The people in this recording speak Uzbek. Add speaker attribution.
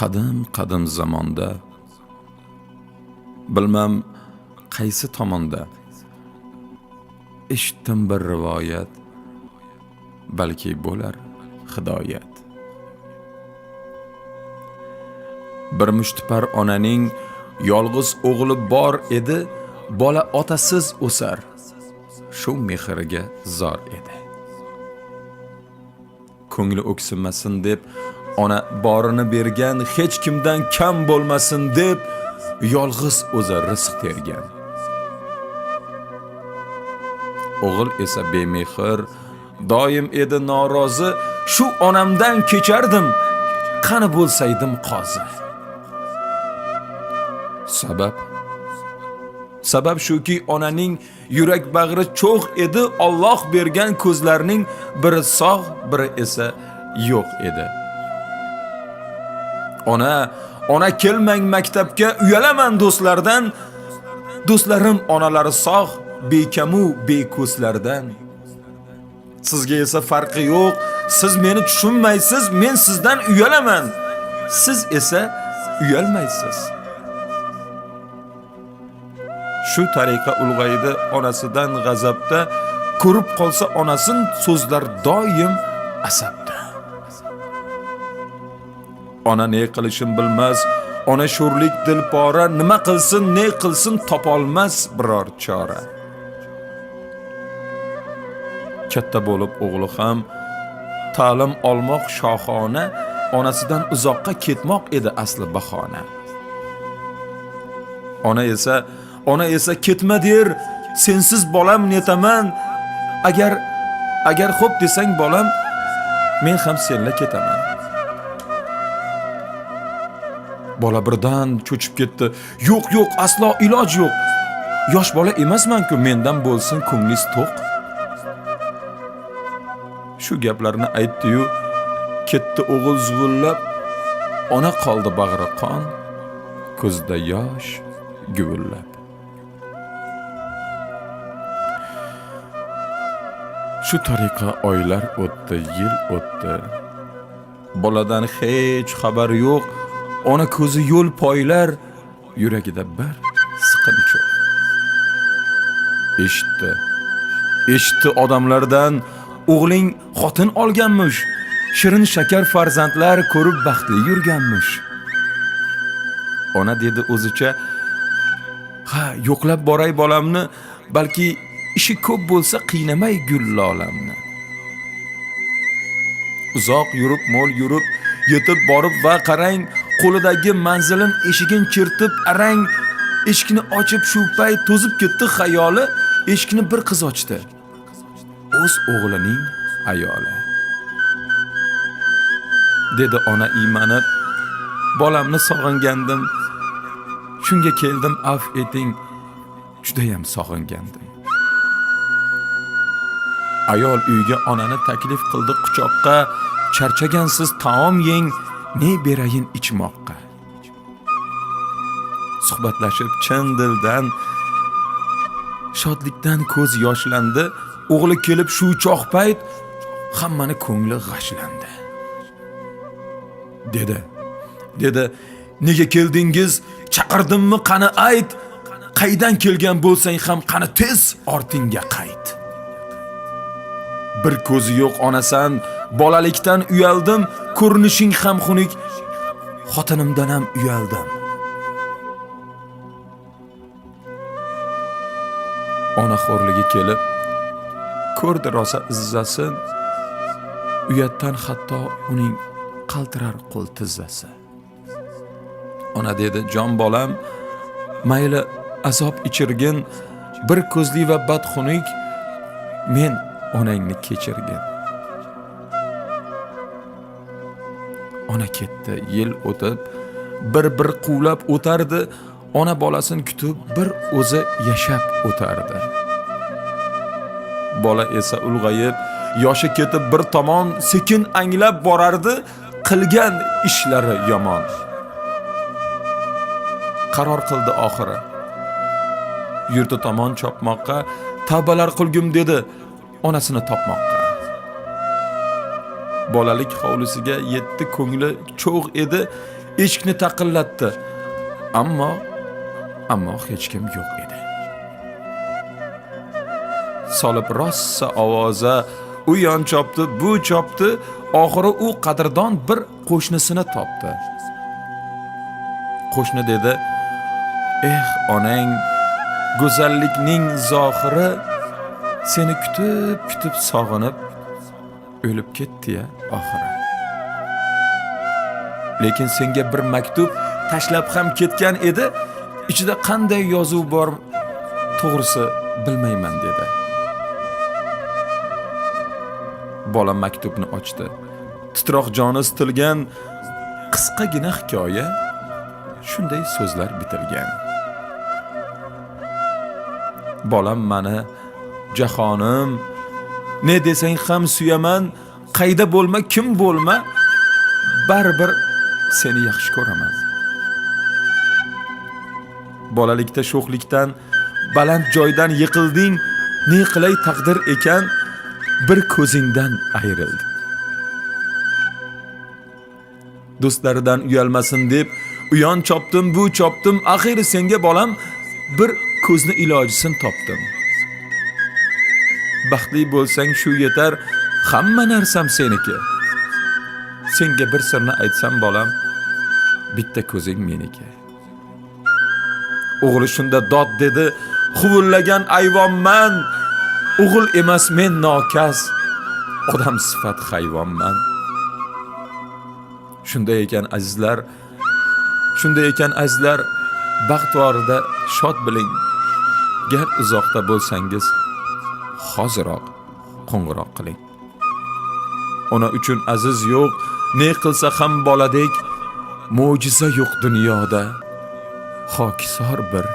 Speaker 1: qadim qadim zamonda. Bilmam qaysi tomonda. Eshitdim bir rivoyat balki bo'lar hidoyat. Bir mushtipar onaning yolg'iz o'g'li bor edi bola otasiz o'sar. Shu mehriga zor edi. Ko'ngli o'ksinmasin deb ona borini bergan hech kimdan kam bo'lmasin deb yolg'iz o'zi rizq tergan. O'g'il esa bemehr doim edi norozi. Shu onamdan kechardim qani bo'lsaydim qozi. Sabab? Sabab shuki onaning yurak bag'ri cho'g' edi Alloh bergan ko'zlarning biri sog' biri esa yo'q edi. Ona ona kelmang maktabga uyalaman do'stlardan. Do'stlarim onalari sog' bekamu beko'slardan sizga esa farqi yo'q. Siz meni tushunmaysiz men sizdan uyalaman. Siz esa uyalmaysiz. Shu tariqa ulg'aydi onasidan g'azabda ko'rib qolsa onasin so'zlar doim asabda. Ona ne qilishim bilmas ona sho'rlik dilpora nima qilsin ne qilsin topolmas biror chora. Katta bo'lib o'g'li ham ta'lim olmoq shohona onasidan uzoqqa ketmoq edi asli bahona. Ona esa ona esa ketma der sensiz bolam netaman. Agar agar xo'p desang bolam men ham senla ketaman. Bola birdan cho'chib ketdi. Yo'q yo'q aslo iloj yo'q. Yosh bola emasman-ku mendan bo'lsin ko'nglingiz to'q. Shu gaplarni aytdi-yu ketdi o'g'il zuvullab ona qoldi bag'ri qon ko'zida yosh guvillab shu tariqa oylar o'tdi yil o'tdi. Boladan hech xabar yo'q. Ona ko'zi yo'l poylar yuragida bir siqinchoq eshitdi. Eshitdi odamlardan o'g'ling xotin olganmish shirin shakar farzandlar ko'rib baxtli yurganmish. Ona dedi o'zicha ha yo'qlab boray bolamni balki ishi ko'p bo'lsa qiynamay gullolamni uzoq yurib mo'l yurib yetib borib va qarang qo'lidagi manzilin eshigin chertib arang eshikni ochib shu payt to'zib ketdi xayoli. Eshikni bir qiz ochdi. O'z o'g'lining ayoli. Dedi ona iymanib bolamni sog'ingandim. Shunga keldim af eting judayam sog'ingandim. Ayol uyga onani taklif qildi quchoqqa charchagansiz taom yeng. Ne berayin ichmoqqa? Suhbatlashib chin dildan shodlikdan ko'z yoshlandi. O'g'li kelib shu choq payt hammani ko'ngli g'ashlandi. Dedi dedi nega keldingiz? Chaqirdimmi? Qani ayt? Qaydan kelgan bo'lsang ham qani tez ortingga qayt. Bir ko'zi yo'q onasan. Bolalikdan uyaldim ko'rinishing ham xunuk. Xotinimdan ham uyaldim. Ona xo'rligi kelib ko'rdi rosa izzasin uyatdan hatto uning qaltirar qo'l tizzasi. Ona dedi jon bolam mayli azob ichirgin. Bir ko'zli va badxunuk men onangni kechirgin. Ona ketdi yil o'tib bir bir quvlab o'tardi. Ona bolasini kutib bir o'zi yashab o'tardi. Bola esa ulg'ayib yoshi ketib bir tomon sekin anglab borardi qilgan ishlari yomon. Qaror qildi oxiri. Yurti tomon chopmoqqa tavbalar qilgum dedi. Onasini topmoqqa bolalik hovlisiga yetdi ko'ngli cho'g' edi eshikni taqillatdi. Ammo ammo hech kim yo'q edi. Solib rossa ovoza u yon chopdi bu chopdi. Oxiri u qadrdon bir qo'shnisini topdi. Qo'shni dedi eh onang go'zallikning zohiri seni kutib kutib sog'inib o'lib ketdi-ya oxiri. Lekin senga bir maktub tashlab ham ketgan edi. Ichida qanday yozuv bor to'g'risi bilmayman dedi. Bola maktubni ochdi. Titroq joni sitilgan qisqagina hikoya shunday so'zlar bitilgan. Bolam mani jahonim ne desang ham suyaman qayda bo'lma kim bo'lma baribir seni yaxshi ko'raman. Bolalikda sho'xlikdan baland joydan yiqilding ne qilay taqdir ekan bir ko'zingdan ayrildi. Do'stlaridan uyalmasin deb u yon chopdim bu chopdim axiri senga bolam bir ko'zni ilojisin topdim. Baxtli bo'lsang shu yetar. Hamma narsam seniki. Senga bir sirni aytsam bolam bitta ko'zing meniki. O'g'li shunda dod dedi huvillagan ayvonman o'g'il emas men nokas. Odam sifat hayvonman shunday ekan azizlar shunday ekan azizlar baxtvorida shod bo'ling gar uzoqda bo'lsangiz hoziroq qo'ng'iroq qiling. Ona uchun aziz yo'q ne qilsa ham boladek mo'jiza yo'q dunyoda. Xokisor bir